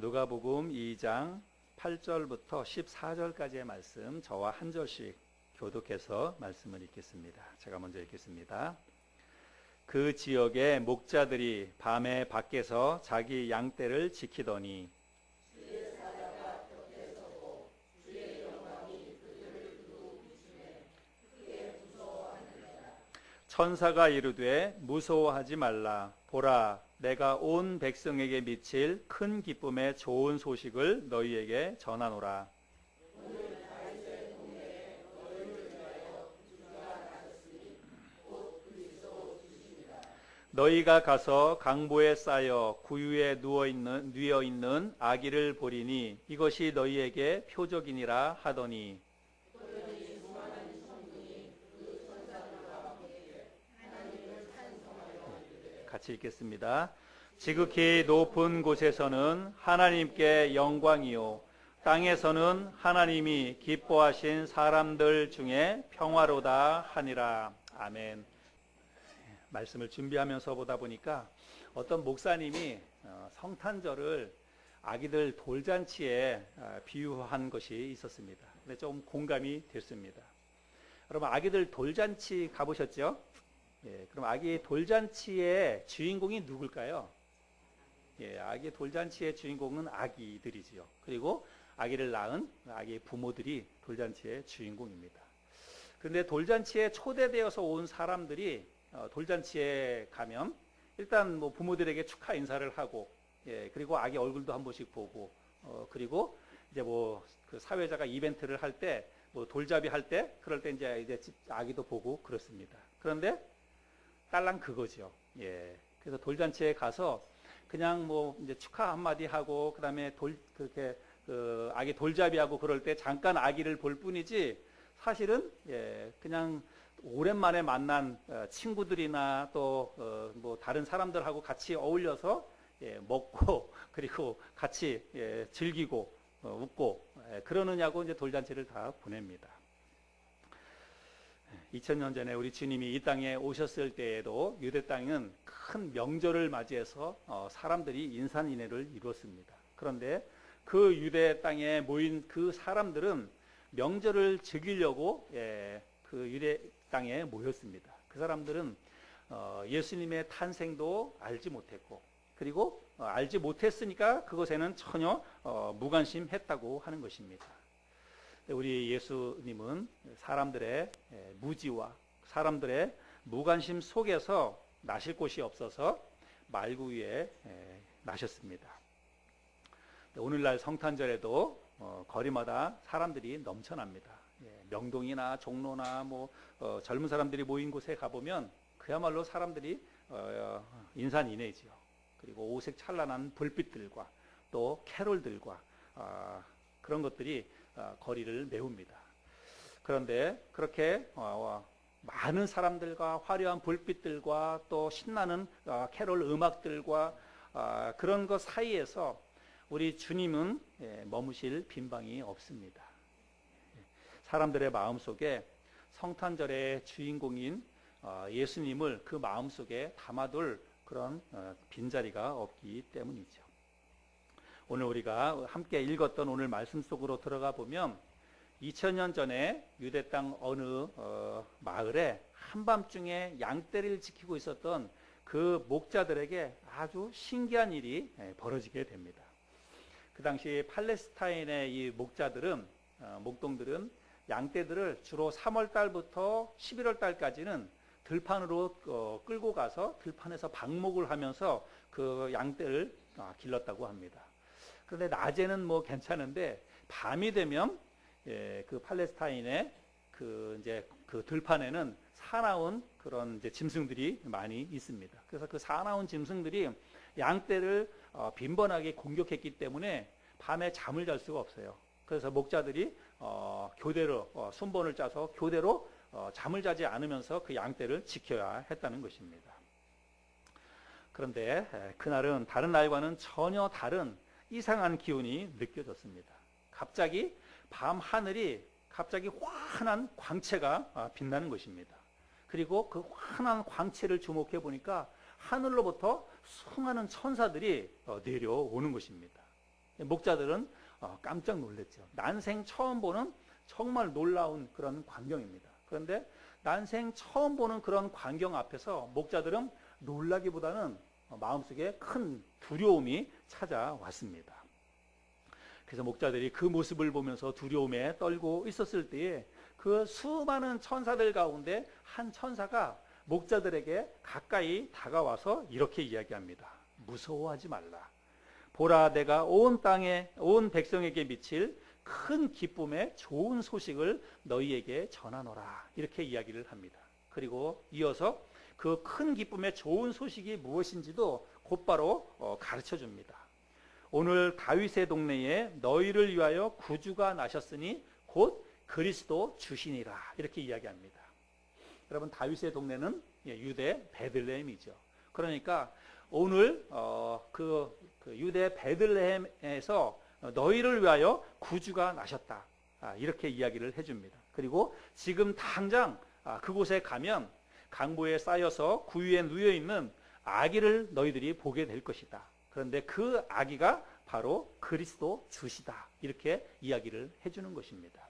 누가복음 2장 8절부터 14절까지의 말씀 저와 한 절씩 교독해서 말씀을 읽겠습니다. 제가 먼저 읽겠습니다. 그 지역의 목자들이 밤에 밖에서 자기 양떼를 지키더니 천사가 이르되 무서워하지 말라 보라 내가 온 백성에게 미칠 큰 기쁨의 좋은 소식을 너희에게 전하노라. 너희가 가서 강보에 쌓여 구유에 누워 있는 누워 있는 아기를 보리니 이것이 너희에게 표적이니라 하더니 같이 읽겠습니다. 지극히 높은 곳에서는 하나님께 영광이요 땅에서는 하나님이 기뻐하신 사람들 중에 평화로다 하니라. 아멘. 말씀을 준비하면서 보다 보니까 어떤 목사님이 어, 성탄절을 아기들 돌잔치에 어, 비유한 것이 있었습니다. 근데 좀 공감이 됐습니다. 여러분 아기들 돌잔치 가보셨죠? 예, 그럼 아기 돌잔치의 주인공이 누굴까요? 예, 아기 돌잔치의 주인공은 아기들이지요. 그리고 아기를 낳은 아기 부모들이 돌잔치의 주인공입니다. 그런데 돌잔치에 초대되어서 온 사람들이 어, 돌잔치에 가면 일단 뭐 부모들에게 축하 인사를 하고 예, 그리고 아기 얼굴도 한 번씩 보고 어, 그리고 이제 뭐 그 사회자가 이벤트를 할 때 뭐 돌잡이 할 때 그럴 때 이제 이제 아기도 보고 그렇습니다. 그런데 딸랑 그거죠. 예. 그래서 돌잔치에 가서 그냥 뭐 이제 축하 한마디 하고 그다음에 돌 그렇게 그 아기 돌잡이하고 그럴 때 잠깐 아기를 볼 뿐이지 사실은 예 그냥 오랜만에 만난 어, 친구들이나 또뭐 어, 다른 사람들하고 같이 어울려서 예 먹고 그리고 같이 예 즐기고 어, 웃고 예 그러느냐고 이제 돌잔치를 다 보냅니다. 2000년 전에 우리 주님이 이 땅에 오셨을 때에도 유대 땅은 큰 명절을 맞이해서 어, 사람들이 인산인해를 이루었습니다. 그런데 그 유대 땅에 모인 그 사람들은 명절을 즐기려고 예, 그 유대 땅에 모였습니다. 그 사람들은 어, 예수님의 탄생도 알지 못했고 그리고 어, 알지 못했으니까 그것에는 전혀 무관심했다고 하는 것입니다. 우리 예수님은 사람들의 무지와 사람들의 무관심 속에서 나실 곳이 없어서 말구 위에 나셨습니다. 오늘날 성탄절에도 어, 거리마다 사람들이 넘쳐납니다. 예, 명동이나 종로나 뭐 어, 젊은 사람들이 모인 곳에 가보면 그야말로 사람들이 어, 인산인해지요. 그리고 오색 찬란한 불빛들과 또 캐롤들과 아, 그런 것들이 어, 거리를 메웁니다. 그런데 그렇게 어, 많은 사람들과 화려한 불빛들과 또 신나는 어, 캐롤 음악들과 그런 것 사이에서 우리 주님은 예, 머무실 빈방이 없습니다. 사람들의 마음 속에 성탄절의 주인공인 예수님을 그 마음 속에 담아둘 그런 빈자리가 없기 때문이죠. 오늘 우리가 함께 읽었던 오늘 말씀 속으로 들어가 보면 2000년 전에 유대 땅 어느 어, 마을에 한밤중에 양떼를 지키고 있었던 그 목자들에게 아주 신기한 일이 예, 벌어지게 됩니다. 그 당시 팔레스타인의 이 목자들은 어, 목동들은 양떼들을 주로 3월 달부터 11월 달까지는 들판으로 어, 끌고 가서 들판에서 방목을 하면서 그 양떼를 아, 길렀다고 합니다. 그런데 낮에는 뭐 괜찮은데 밤이 되면 예, 그 팔레스타인의 그 이제 그 들판에는 사나운 그런 이제 짐승들이 많이 있습니다. 그래서 그 사나운 짐승들이 양떼를 어, 빈번하게 공격했기 때문에 밤에 잠을 잘 수가 없어요. 그래서 목자들이 어, 교대로 어, 순번을 짜서 교대로 어, 잠을 자지 않으면서 그 양떼를 지켜야 했다는 것입니다. 그런데 그날은 다른 날과는 전혀 다른 이상한 기운이 느껴졌습니다. 갑자기 밤 하늘이 갑자기 환한 광채가 아, 빛나는 것입니다. 그리고 그 환한 광채를 주목해 보니까 하늘로부터 수많은 천사들이 어, 내려오는 것입니다. 목자들은 어, 깜짝 놀랐죠. 난생 처음 보는 정말 놀라운 그런 광경입니다. 그런데 난생 처음 보는 그런 광경 앞에서 목자들은 놀라기보다는 마음속에 큰 두려움이 찾아왔습니다. 그래서 목자들이 그 모습을 보면서 두려움에 떨고 있었을 때에 그 수많은 천사들 가운데 한 천사가 목자들에게 가까이 다가와서 이렇게 이야기합니다. 무서워하지 말라. 보라 내가 온 땅에 온 백성에게 미칠 큰 기쁨의 좋은 소식을 너희에게 전하노라. 이렇게 이야기를 합니다. 그리고 이어서 그 큰 기쁨의 좋은 소식이 무엇인지도 곧바로 어, 가르쳐 줍니다. 오늘 다윗의 동네에 너희를 위하여 구주가 나셨으니 곧 그리스도 주시니라. 이렇게 이야기합니다. 여러분 다윗의 동네는 예, 유대 베들레헴이죠. 그러니까 오늘 어, 그, 그 유대 베들레헴에서 너희를 위하여 구주가 나셨다. 아, 이렇게 이야기를 해줍니다. 그리고 지금 당장 아, 그곳에 가면 강보에 쌓여서 구유에 누여 있는 아기를 너희들이 보게 될 것이다. 그런데 그 아기가 바로 그리스도 주시다. 이렇게 이야기를 해주는 것입니다.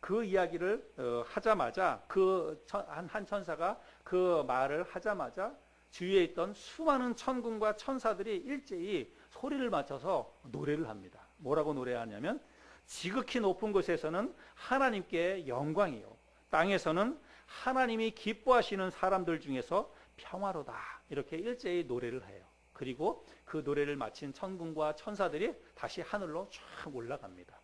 그 이야기를 어, 하자마자 그 한 천사가 그 말을 하자마자 주위에 있던 수많은 천군과 천사들이 일제히 소리를 맞춰서 노래를 합니다. 뭐라고 노래하냐면 지극히 높은 곳에서는 하나님께 영광이요. 땅에서는 하나님이 기뻐하시는 사람들 중에서 평화로다. 이렇게 일제히 노래를 해요. 그리고 그 노래를 마친 천군과 천사들이 다시 하늘로 쫙 올라갑니다.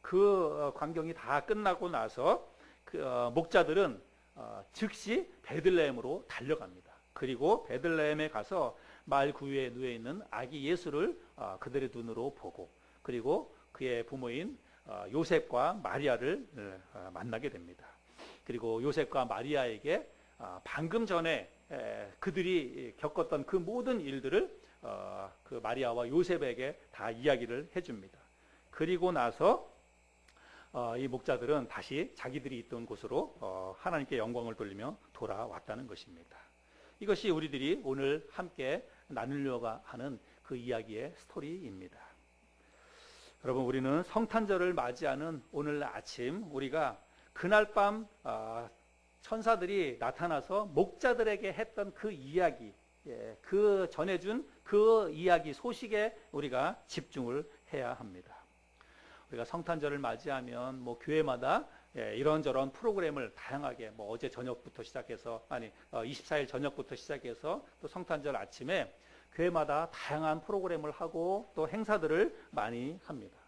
그 어, 광경이 다 끝나고 나서 그 어, 목자들은 어, 즉시 베들레헴으로 달려갑니다. 그리고 베들레헴에 가서 말 구유에 누워 있는 아기 예수를 그들의 눈으로 보고 그리고 그의 부모인 요셉과 마리아를 만나게 됩니다. 그리고 요셉과 마리아에게 방금 전에 그들이 겪었던 그 모든 일들을 그 마리아와 요셉에게 다 이야기를 해줍니다. 그리고 나서 어, 이 목자들은 다시 자기들이 있던 곳으로 어, 하나님께 영광을 돌리며 돌아왔다는 것입니다. 이것이 우리들이 오늘 함께 나누려고 하는 그 이야기의 스토리입니다. 여러분, 우리는 성탄절을 맞이하는 오늘 아침 우리가 그날 밤 어, 천사들이 나타나서 목자들에게 했던 그 이야기, 예, 그 전해준 그 이야기 소식에 우리가 집중을 해야 합니다. 우리가 성탄절을 맞이하면 뭐 교회마다 예, 이런저런 프로그램을 다양하게 뭐 어제 저녁부터 시작해서 아니 어, 24일 저녁부터 시작해서 또 성탄절 아침에 교회마다 다양한 프로그램을 하고 또 행사들을 많이 합니다.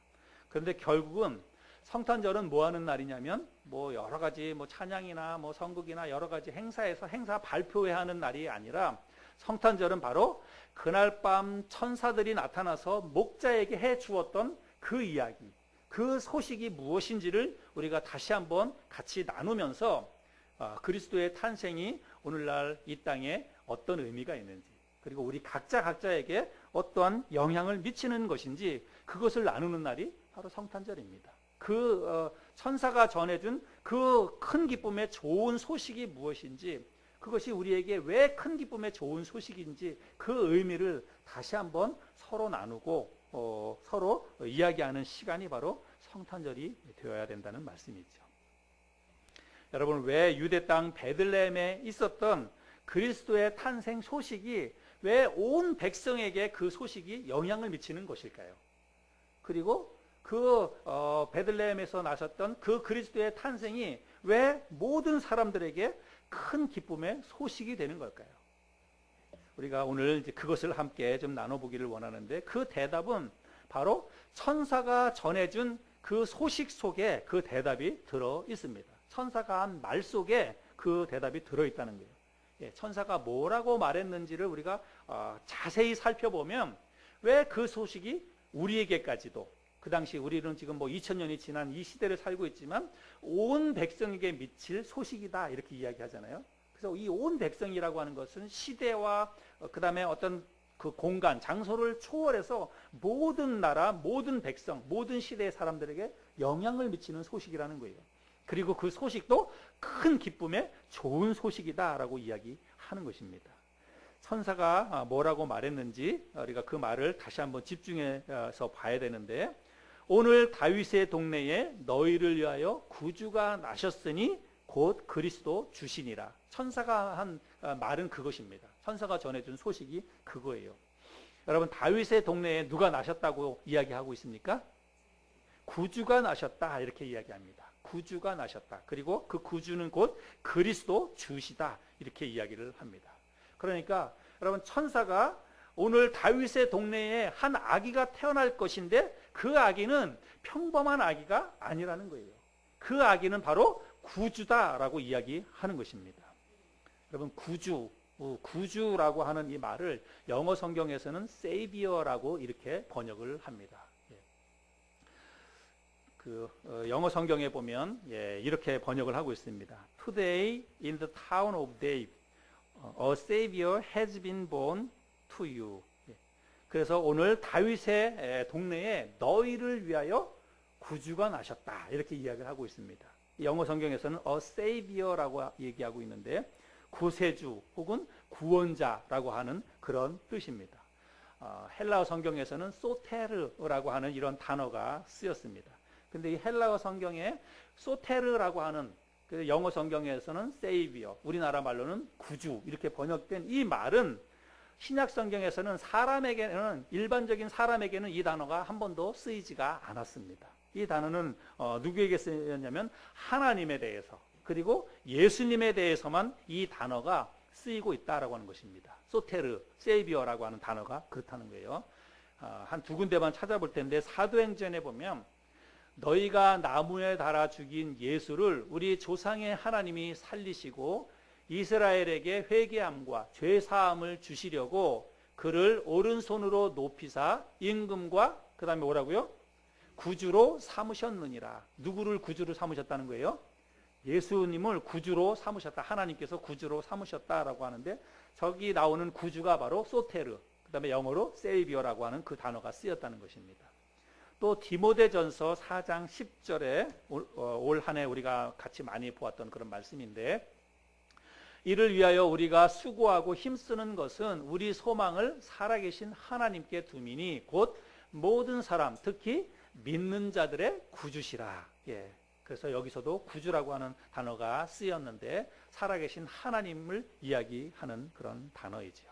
그런데 결국은 성탄절은 뭐 하는 날이냐면 뭐 여러 가지 뭐 찬양이나 뭐 성극이나 여러 가지 행사에서 행사 발표회 하는 날이 아니라 성탄절은 바로 그날 밤 천사들이 나타나서 목자에게 해 주었던 그 이야기, 그 소식이 무엇인지를 우리가 다시 한번 같이 나누면서 아, 그리스도의 탄생이 오늘날 이 땅에 어떤 의미가 있는지 그리고 우리 각자 각자에게 어떠한 영향을 미치는 것인지 그것을 나누는 날이 바로 성탄절입니다. 그 어, 천사가 전해준 그 큰 기쁨의 좋은 소식이 무엇인지 그것이 우리에게 왜 큰 기쁨의 좋은 소식인지 그 의미를 다시 한번 서로 나누고 어, 서로 이야기하는 시간이 바로 성탄절이 되어야 된다는 말씀이죠. 여러분 왜 유대 땅 베들레헴에 있었던 그리스도의 탄생 소식이 왜 온 백성에게 그 소식이 영향을 미치는 것일까요? 그리고 그 어, 베들레헴에서 나셨던 그 그리스도의 탄생이 왜 모든 사람들에게 큰 기쁨의 소식이 되는 걸까요? 우리가 오늘 그것을 함께 좀 나눠보기를 원하는데 그 대답은 바로 천사가 전해준 그 소식 속에 그 대답이 들어 있습니다. 천사가 한 말 속에 그 대답이 들어 있다는 거예요. 예, 천사가 뭐라고 말했는지를 우리가 어, 자세히 살펴보면 왜 그 소식이 우리에게까지도 그 당시 우리는 지금 뭐 2000년이 지난 이 시대를 살고 있지만 온 백성에게 미칠 소식이다 이렇게 이야기하잖아요. 그래서 이 온 백성이라고 하는 것은 시대와 어, 그다음에 어떤 그 공간, 장소를 초월해서 모든 나라, 모든 백성, 모든 시대의 사람들에게 영향을 미치는 소식이라는 거예요. 그리고 그 소식도 큰 기쁨의 좋은 소식이다라고 이야기하는 것입니다. 천사가 아, 뭐라고 말했는지 우리가 그 말을 다시 한번 집중해서 봐야 되는데 오늘 다윗의 동네에 너희를 위하여 구주가 나셨으니 곧 그리스도 주시니라. 천사가 한 아, 말은 그것입니다. 천사가 전해준 소식이 그거예요. 여러분 다윗의 동네에 누가 나셨다고 이야기하고 있습니까? 구주가 나셨다 이렇게 이야기합니다. 구주가 나셨다. 그리고 그 구주는 곧 그리스도 주시다 이렇게 이야기를 합니다. 그러니까 여러분 천사가 오늘 다윗의 동네에 한 아기가 태어날 것인데 그 아기는 평범한 아기가 아니라는 거예요. 그 아기는 바로 구주다라고 이야기하는 것입니다. 여러분 구주 어, 구주라고 하는 이 말을 영어 성경에서는 세이비어라고 이렇게 번역을 합니다. 예. 그 어, 영어 성경에 보면 예, 이렇게 번역을 하고 있습니다. Today in the town of David, a savior has been born you. 예. 그래서 오늘 다윗의 동네에 너희를 위하여 구주가 나셨다 이렇게 이야기를 하고 있습니다. 영어 성경에서는 a savior라고 얘기하고 있는데 구세주 혹은 구원자라고 하는 그런 뜻입니다. 어, 헬라어 성경에서는 소테르라고 하는 이런 단어가 쓰였습니다. 근데 이 헬라어 성경에 소테르라고 하는 그 영어 성경에서는 세이비어, 우리나라 말로는 구주 이렇게 번역된 이 말은 신약 성경에서는 사람에게는 일반적인 사람에게는 이 단어가 한 번도 쓰이지가 않았습니다. 이 단어는 어, 누구에게 쓰였냐면 하나님에 대해서 그리고 예수님에 대해서만 이 단어가 쓰이고 있다라고 하는 것입니다. 소테르, 세이비어라고 하는 단어가 그렇다는 거예요. 어, 한두 군데만 찾아볼 텐데 사도행전에 보면 너희가 나무에 달아 죽인 예수를 우리 조상의 하나님이 살리시고 이스라엘에게 회개함과 죄 사함을 주시려고 그를 오른손으로 높이사 임금과 그다음에 뭐라고요? 구주로 삼으셨느니라. 누구를 구주로 삼으셨다는 거예요? 예수님을 구주로 삼으셨다. 하나님께서 구주로 삼으셨다라고 하는데 저기 나오는 구주가 바로 소테르, 그 다음에 영어로 세이비어라고 하는 그 단어가 쓰였다는 것입니다. 또 디모데전서 4장 10절에 올 한해 우리가 같이 많이 보았던 그런 말씀인데 이를 위하여 우리가 수고하고 힘쓰는 것은 우리 소망을 살아계신 하나님께 두미니 곧 모든 사람 특히 믿는 자들의 구주시라. 예. 그래서 여기서도 구주라고 하는 단어가 쓰였는데 살아계신 하나님을 이야기하는 그런 단어이지요.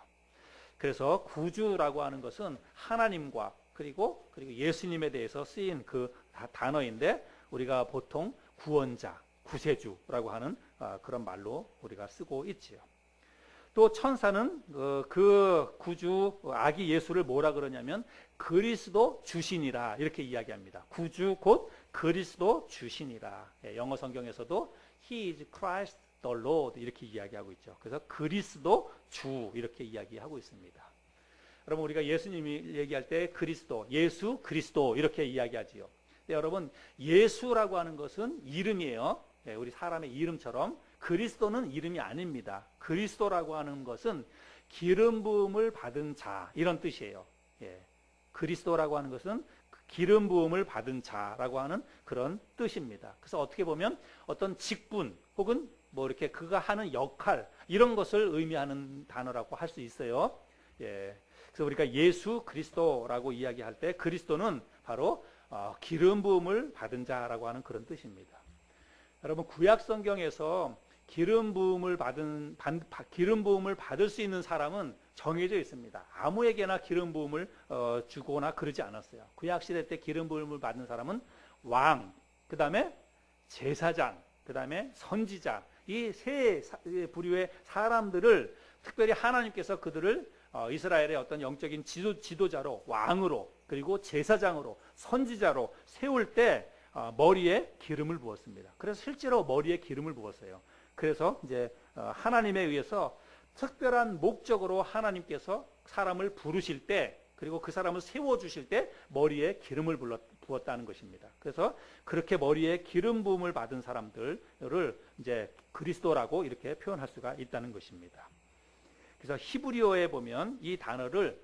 그래서 구주라고 하는 것은 하나님과 그리고 그리고 예수님에 대해서 쓰인 그 단어인데 우리가 보통 구원자, 구세주라고 하는 아, 그런 말로 우리가 쓰고 있지요. 또 천사는 어, 그 구주 아기 예수를 뭐라 그러냐면 그리스도 주신이라 이렇게 이야기합니다. 구주 곧 그리스도 주신이라. 예, 영어 성경에서도 He is Christ the Lord 이렇게 이야기하고 있죠. 그래서 그리스도 주 이렇게 이야기하고 있습니다. 여러분 우리가 예수님이 얘기할 때 그리스도, 예수, 그리스도 이렇게 이야기하지요. 여러분 예수라고 하는 것은 이름이에요. 예, 우리 사람의 이름처럼 그리스도는 이름이 아닙니다. 그리스도라고 하는 것은 기름 부음을 받은 자 이런 뜻이에요. 예. 그리스도라고 하는 것은 기름 부음을 받은 자라고 하는 그런 뜻입니다. 그래서 어떻게 보면 어떤 직분 혹은 뭐 이렇게 그가 하는 역할 이런 것을 의미하는 단어라고 할 수 있어요. 예. 그래서 우리가 예수 그리스도라고 이야기할 때 그리스도는 바로 어, 기름 부음을 받은 자라고 하는 그런 뜻입니다. 여러분 구약 성경에서 기름 부음을 받은 기름 부음을 받을 수 있는 사람은 정해져 있습니다. 아무에게나 기름 부음을 어, 주거나 그러지 않았어요. 구약 시대 때 기름 부음을 받는 사람은 왕, 그 다음에 제사장, 그 다음에 선지자 이 세 부류의 사람들을 특별히 하나님께서 그들을 어, 이스라엘의 어떤 영적인 지도, 지도자로 왕으로 그리고 제사장으로 선지자로 세울 때 어, 머리에 기름을 부었습니다. 그래서 실제로 머리에 기름을 부었어요. 그래서 이제 어, 하나님에 의해서 특별한 목적으로 하나님께서 사람을 부르실 때 그리고 그 사람을 세워 주실 때 머리에 기름을 부었다는 것입니다. 그래서 그렇게 머리에 기름 부음을 받은 사람들을 이제 그리스도라고 이렇게 표현할 수가 있다는 것입니다. 그래서 히브리어에 보면 이 단어를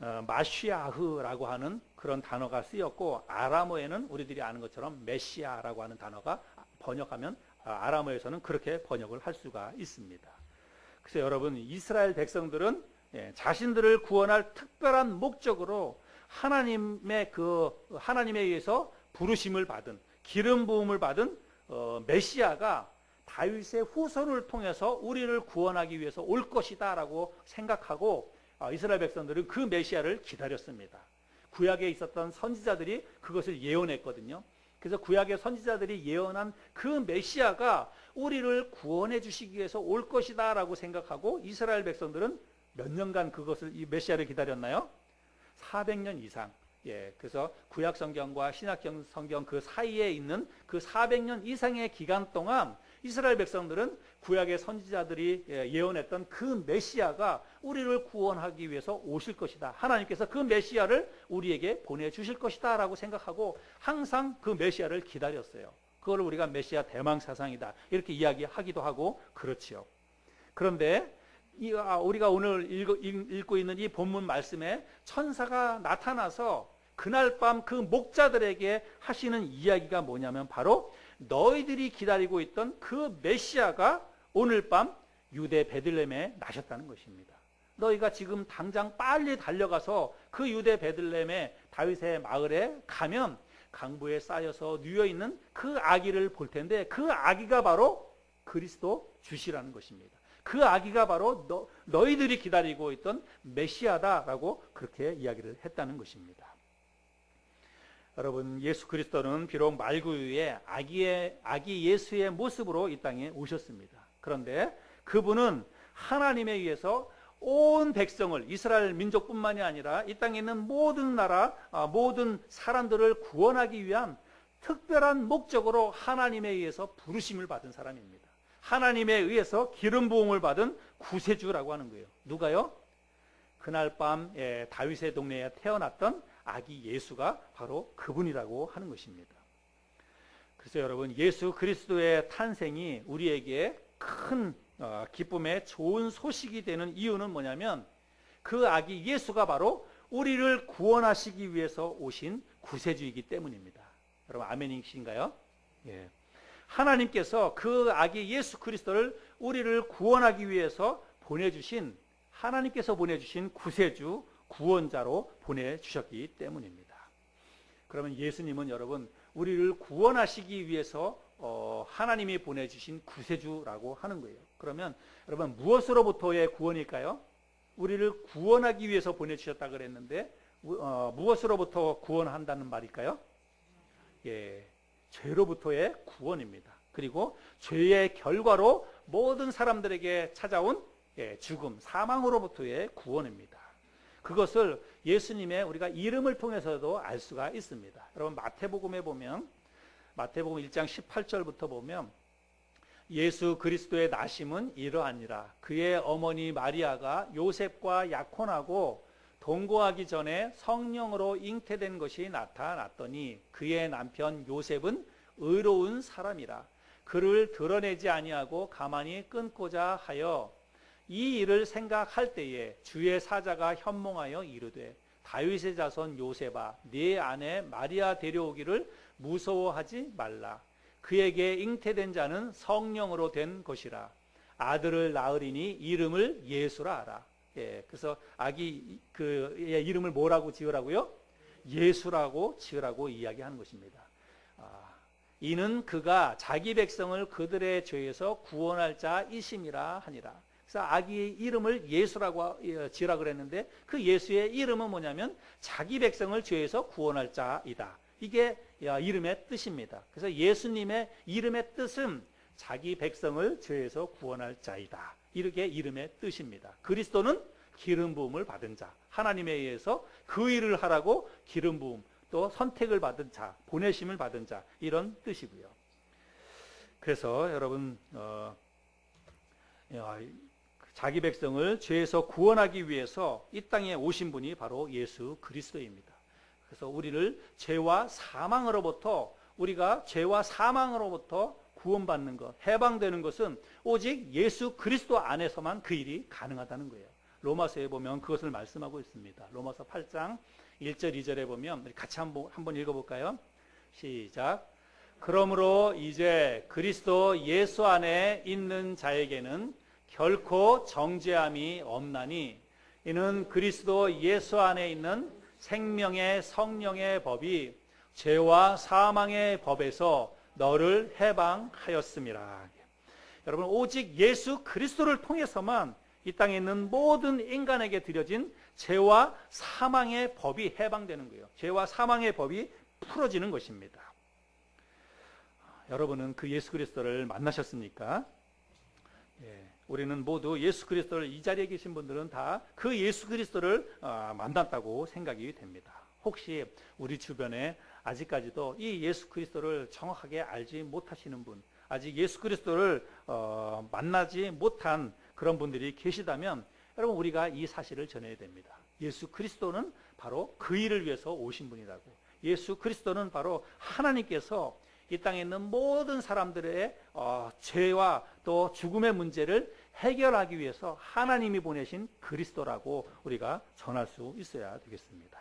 어, 마시아흐라고 하는 그런 단어가 쓰였고 아람어에는 우리들이 아는 것처럼 메시아라고 하는 단어가 번역하면 아, 아람어에서는 그렇게 번역을 할 수가 있습니다. 그래서 여러분 이스라엘 백성들은 예, 자신들을 구원할 특별한 목적으로 하나님의 그 하나님에 의해서 부르심을 받은 기름 부음을 받은 어, 메시아가 다윗의 후손을 통해서 우리를 구원하기 위해서 올 것이다라고 생각하고 어, 이스라엘 백성들은 그 메시아를 기다렸습니다. 구약에 있었던 선지자들이 그것을 예언했거든요. 그래서 구약의 선지자들이 예언한 그 메시아가 우리를 구원해 주시기 위해서 올 것이다 라고 생각하고 이스라엘 백성들은 몇 년간 그것을 이 메시아를 기다렸나요? 400년 이상. 예, 그래서 구약 성경과 신약 성경 그 사이에 있는 그 400년 이상의 기간 동안 이스라엘 백성들은 구약의 선지자들이 예, 예언했던 그 메시아가 우리를 구원하기 위해서 오실 것이다. 하나님께서 그 메시아를 우리에게 보내주실 것이다 라고 생각하고 항상 그 메시아를 기다렸어요. 그걸 우리가 메시아 대망 사상이다. 이렇게 이야기하기도 하고 그렇지요. 그런데 아, 우리가 오늘 읽고 있는 이 본문 말씀에 천사가 나타나서 그날 밤 그 목자들에게 하시는 이야기가 뭐냐면 바로 너희들이 기다리고 있던 그 메시아가 오늘 밤 유대 베들렘에 나셨다는 것입니다. 너희가 지금 당장 빨리 달려가서 그 유대 베들렘의 다윗의 마을에 가면 강부에 쌓여서 누워 있는 그 아기를 볼 텐데 그 아기가 바로 그리스도 주시라는 것입니다. 그 아기가 바로 너, 너희들이 기다리고 있던 메시아다라고 그렇게 이야기를 했다는 것입니다. 여러분 예수 그리스도는 비록 말구유의 아기의 아기 예수의 모습으로 이 땅에 오셨습니다. 그런데 그분은 하나님에 의해서 온 백성을 이스라엘 민족뿐만이 아니라 이 땅에 있는 모든 나라 아, 모든 사람들을 구원하기 위한 특별한 목적으로 하나님에 의해서 부르심을 받은 사람입니다. 하나님에 의해서 기름 부음을 받은 구세주라고 하는 거예요. 누가요? 그날 밤 다윗의 동네에 태어났던 아기 예수가 바로 그분이라고 하는 것입니다. 그래서 여러분 예수 그리스도의 탄생이 우리에게 큰 어, 기쁨의 좋은 소식이 되는 이유는 뭐냐면 그 아기 예수가 바로 우리를 구원하시기 위해서 오신 구세주이기 때문입니다. 여러분 아멘이신가요? 예. 하나님께서 그 아기 예수 그리스도를 우리를 구원하기 위해서 보내주신 하나님께서 보내주신 구세주 구원자로 보내주셨기 때문입니다. 그러면 예수님은 여러분 우리를 구원하시기 위해서 어, 하나님이 보내주신 구세주라고 하는 거예요. 그러면 여러분 무엇으로부터의 구원일까요? 우리를 구원하기 위해서 보내주셨다 그랬는데 어, 무엇으로부터 구원한다는 말일까요? 예, 죄로부터의 구원입니다. 그리고 죄의 결과로 모든 사람들에게 찾아온 예, 죽음, 사망으로부터의 구원입니다. 그것을 예수님의 우리가 이름을 통해서도 알 수가 있습니다. 여러분 마태복음에 보면 마태복음 1장 18절부터 보면 예수 그리스도의 나심은 이러하니라 그의 어머니 마리아가 요셉과 약혼하고 동거하기 전에 성령으로 잉태된 것이 나타났더니 그의 남편 요셉은 의로운 사람이라 그를 드러내지 아니하고 가만히 끊고자 하여 이 일을 생각할 때에 주의 사자가 현몽하여 이르되 다윗의 자손 요셉아 네 아내 마리아 데려오기를 무서워하지 말라 그에게 잉태된 자는 성령으로 된 것이라 아들을 낳으리니 이름을 예수라 하라 예, 그래서 아기 그 이름을 뭐라고 지으라고요? 예수라고 지으라고 이야기하는 것입니다. 아, 이는 그가 자기 백성을 그들의 죄에서 구원할 자이심이라 하니라. 그래서 아기의 이름을 예수라고 예, 지으라 그랬는데 그 예수의 이름은 뭐냐면 자기 백성을 죄에서 구원할 자이다. 이게 이름의 뜻입니다. 그래서 예수님의 이름의 뜻은 자기 백성을 죄에서 구원할 자이다. 이렇게 이름의 뜻입니다. 그리스도는 기름 부음을 받은 자, 하나님에 의해서 그 일을 하라고 기름 부음, 또 선택을 받은 자, 보내심을 받은 자 이런 뜻이고요. 그래서 여러분 어, 자기 백성을 죄에서 구원하기 위해서 이 땅에 오신 분이 바로 예수 그리스도입니다. 그래서 우리를 죄와 사망으로부터 우리가 죄와 사망으로부터 구원받는 것, 해방되는 것은 오직 예수 그리스도 안에서만 그 일이 가능하다는 거예요. 로마서에 보면 그것을 말씀하고 있습니다. 로마서 8장 1절 2절에 보면 같이 한번 한번 읽어 볼까요? 시작. 그러므로 이제 그리스도 예수 안에 있는 자에게는 결코 정죄함이 없나니 이는 그리스도 예수 안에 있는 생명의 성령의 법이 죄와 사망의 법에서 너를 해방하였음이라. 여러분 오직 예수 그리스도를 통해서만 이 땅에 있는 모든 인간에게 드려진 죄와 사망의 법이 해방되는 거예요. 죄와 사망의 법이 풀어지는 것입니다. 여러분은 그 예수 그리스도를 만나셨습니까? 예, 우리는 모두 예수 그리스도를 이 자리에 계신 분들은 다 그 예수 그리스도를 어, 만났다고 생각이 됩니다. 혹시 우리 주변에 아직까지도 이 예수 그리스도를 정확하게 알지 못하시는 분, 아직 예수 그리스도를 어, 만나지 못한 그런 분들이 계시다면 여러분 우리가 이 사실을 전해야 됩니다. 예수 그리스도는 바로 그 일을 위해서 오신 분이라고. 예수 그리스도는 바로 하나님께서 이 땅에 있는 모든 사람들의 어, 죄와 또 죽음의 문제를 해결하기 위해서 하나님이 보내신 그리스도라고 우리가 전할 수 있어야 되겠습니다.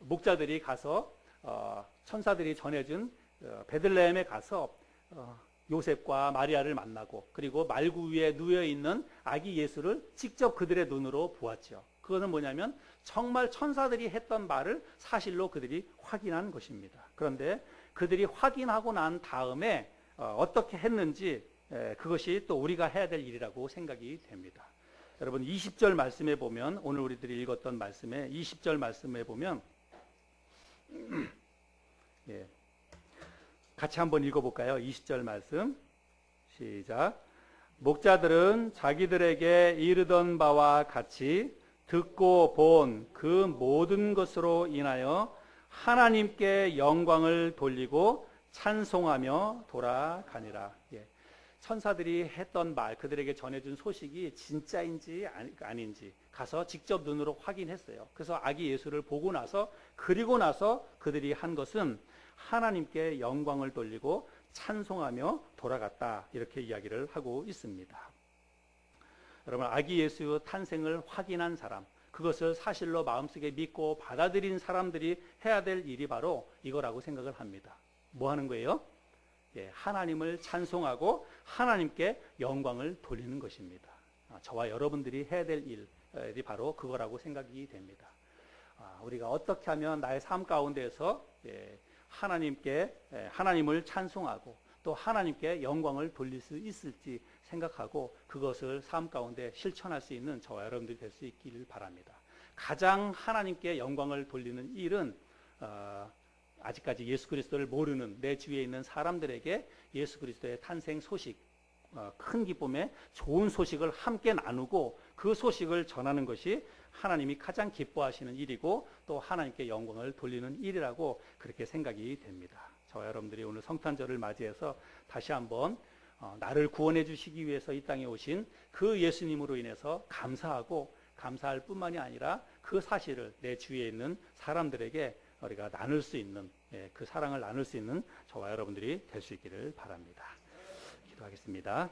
목자들이 가서 어, 천사들이 전해준 어, 베들레헴에 가서 어, 요셉과 마리아를 만나고 그리고 말구 위에 누워 있는 아기 예수를 직접 그들의 눈으로 보았죠. 그것은 뭐냐면 정말 천사들이 했던 말을 사실로 그들이 확인한 것입니다. 그런데 그들이 확인하고 난 다음에 어떻게 했는지 그것이 또 우리가 해야 될 일이라고 생각이 됩니다. 여러분 20절 말씀에 보면 오늘 우리들이 읽었던 말씀에 20절 말씀에 보면 예. 같이 한번 읽어볼까요? 20절 말씀. 시작. 목자들은 자기들에게 이르던 바와 같이 듣고 본 그 모든 것으로 인하여 하나님께 영광을 돌리고 찬송하며 돌아가니라. 예. 천사들이 했던 말, 그들에게 전해준 소식이 진짜인지 아닌지 가서 직접 눈으로 확인했어요. 그래서 아기 예수를 보고 나서 그리고 나서 그들이 한 것은 하나님께 영광을 돌리고 찬송하며 돌아갔다. 이렇게 이야기를 하고 있습니다. 여러분, 아기 예수의 탄생을 확인한 사람, 그것을 사실로 마음속에 믿고 받아들인 사람들이 해야 될 일이 바로 이거라고 생각을 합니다. 뭐 하는 거예요? 예, 하나님을 찬송하고 하나님께 영광을 돌리는 것입니다. 아, 저와 여러분들이 해야 될 일이 바로 그거라고 생각이 됩니다. 아, 우리가 어떻게 하면 나의 삶 가운데서 예, 하나님께 예, 하나님을 찬송하고 또 하나님께 영광을 돌릴 수 있을지 생각하고 그것을 삶 가운데 실천할 수 있는 저와 여러분들이 될 수 있기를 바랍니다. 가장 하나님께 영광을 돌리는 일은 어, 아직까지 예수 그리스도를 모르는 내 주위에 있는 사람들에게 예수 그리스도의 탄생 소식, 어, 큰 기쁨의 좋은 소식을 함께 나누고 그 소식을 전하는 것이 하나님이 가장 기뻐하시는 일이고 또 하나님께 영광을 돌리는 일이라고 그렇게 생각이 됩니다. 저와 여러분들이 오늘 성탄절을 맞이해서 다시 한번 어, 나를 구원해 주시기 위해서 이 땅에 오신 그 예수님으로 인해서 감사하고 감사할 뿐만이 아니라 그 사실을 내 주위에 있는 사람들에게 우리가 나눌 수 있는 예, 그 사랑을 나눌 수 있는 저와 여러분들이 될 수 있기를 바랍니다. 기도하겠습니다.